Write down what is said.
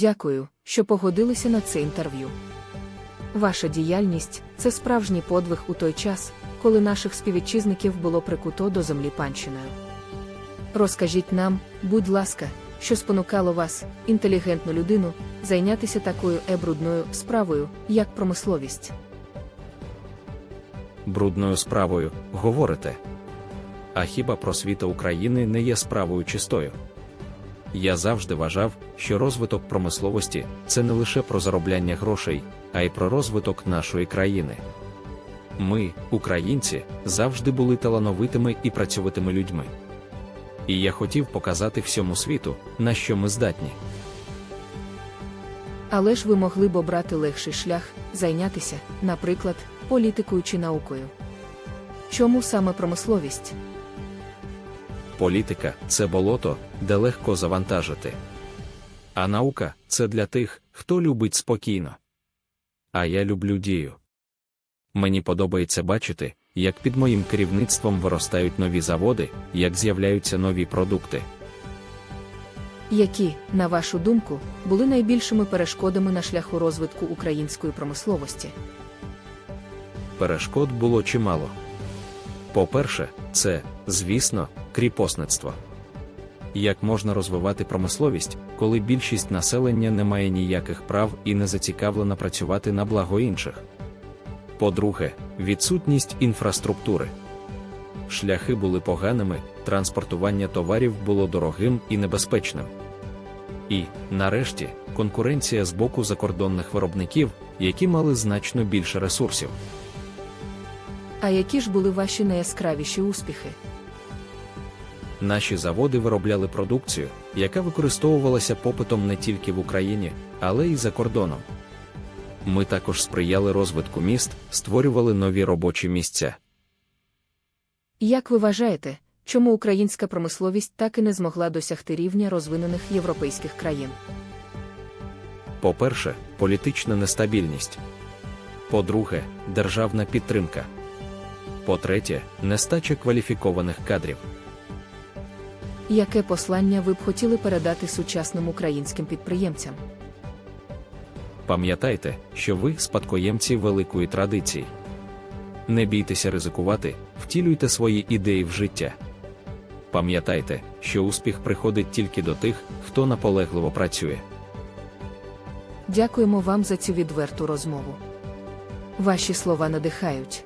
Дякую, що погодилися на це інтерв'ю. Ваша діяльність це справжній подвиг у той час, коли наших співвітчизників було прикуто до землі панщиною. Розкажіть нам, будь ласка, що спонукало вас, інтелігентну людину, зайнятися такою ебрудною справою, як промисловість. брудною справою, говорите. А хіба просвіта України не є справою чистою? Я завжди вважав, що розвиток промисловості це не лише про заробляння грошей, а й про розвиток нашої країни. Ми, українці, завжди були талановитими і працьовитими людьми. І я хотів показати всьому світу, на що ми здатні. Але ж ви могли б обрати легший шлях, зайнятися, наприклад, політикою чи наукою. Чому саме промисловість? Політика це болото, де легко завантажити. А наука це для тих, хто любить спокійно. А я люблю дію. Мені подобається бачити, як під моїм керівництвом виростають нові заводи, як з'являються нові продукти. Які, на вашу думку, були найбільшими перешкодами на шляху розвитку української промисловості? Перешкод було чимало. По-перше, це, звісно, кріпосництво. Як можна розвивати промисловість, коли більшість населення не має ніяких прав і не зацікавлена працювати на благо інших? По-друге, відсутність інфраструктури. Шляхи були поганими, транспортування товарів було дорогим і небезпечним. І, нарешті, конкуренція з боку закордонних виробників, які мали значно більше ресурсів. А які ж були ваші найяскравіші успіхи? Наші заводи виробляли продукцію, яка використовувалася попитом не тільки в Україні, але й за кордоном. Ми також сприяли розвитку міст, створювали нові робочі місця. Як ви вважаєте, чому українська промисловість так і не змогла досягти рівня розвинених європейських країн? По-перше, політична нестабільність. По-друге, державна підтримка. По-третє, нестача кваліфікованих кадрів. Яке послання ви б хотіли передати сучасним українським підприємцям? Пам'ятайте, що ви спадкоємці великої традиції. Не бійтеся ризикувати, втілюйте свої ідеї в життя. Пам'ятайте, що успіх приходить тільки до тих, хто наполегливо працює. Дякуємо вам за цю відверту розмову. Ваші слова надихають.